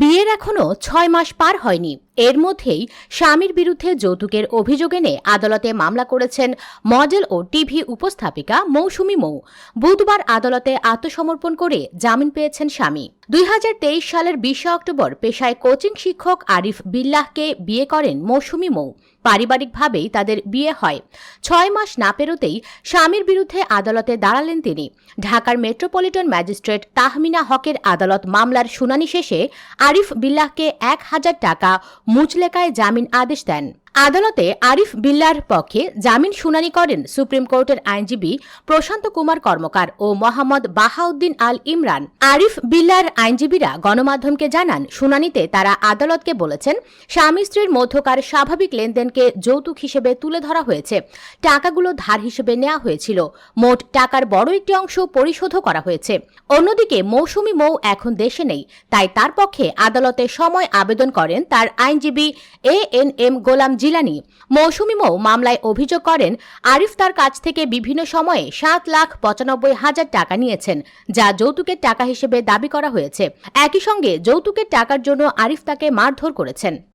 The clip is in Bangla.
বিয়ের এখনও ছয় মাস পার হয়নি। এর মধ্যেই স্বামীর বিরুদ্ধে যৌতুকের অভিযোগ এনে আদালতে মামলা করেছেন মডেল ও টিভি উপস্থাপিকা মৌসুমী মৌ। বুধবার আদালতে আত্মসমর্পণ করে জামিন পেয়েছেন স্বামী। দুই হাজার তেইশ সালের বিশে অক্টোবর পেশায় কোচিং শিক্ষক আরিফ বিল্লাহকে বিয়ে করেন মৌসুমী মৌ। পারিবারিকভাবেই তাদের বিয়ে হয়। ছয় মাস না পেরোতেই স্বামীর বিরুদ্ধে আদালতে দাঁড়ালেন তিনি। ঢাকার মেট্রোপলিটন ম্যাজিস্ট্রেট তাহমিনা হকের আদালত মামলার শুনানি শেষে আরিফ বিল্লাহকে এক হাজার টাকা মুচলেকায় জামিন আদেশ দেন। আদালতে আরিফ বিল্লার পক্ষে জামিন শুনানি করেন সুপ্রিম কোর্টের আইনজীবী প্রশান্ত কুমার কর্মকার ও মোহাম্মদ বাহাউদ্দিন আল ইমরান। আরিফ বিল্লার আইনজীবীরা গণমাধ্যমকে জানান, শুনানিতে তারা আদালতকে বলেছেন, স্বামী স্ত্রীর মধ্যকার স্বাভাবিক লেনদেনকে যৌতুক হিসেবে তুলে ধরা হয়েছে। টাকাগুলো ধার হিসেবে নেওয়া হয়েছিল। মোট টাকার বড় একটি অংশ পরিশোধও করা হয়েছে। অন্যদিকে মৌসুমী মৌ এখন দেশে নেই, তাই তার পক্ষে আদালতে সময় আবেদন করেন তার আইনজীবী A N M Golam Jilani Mousumi Mou মামলায় অভিযোগ করেন, আরিফ তার কাছ থেকে বিভিন্ন সময়ে সাত লাখ পঁচানব্বই হাজার টাকা নিয়েছেন, যা যৌতুকের টাকা হিসেবে দাবি করা হয়েছে। একই সঙ্গে যৌতুকের টাকার জন্য আরিফ তাকে মারধর করেছেন।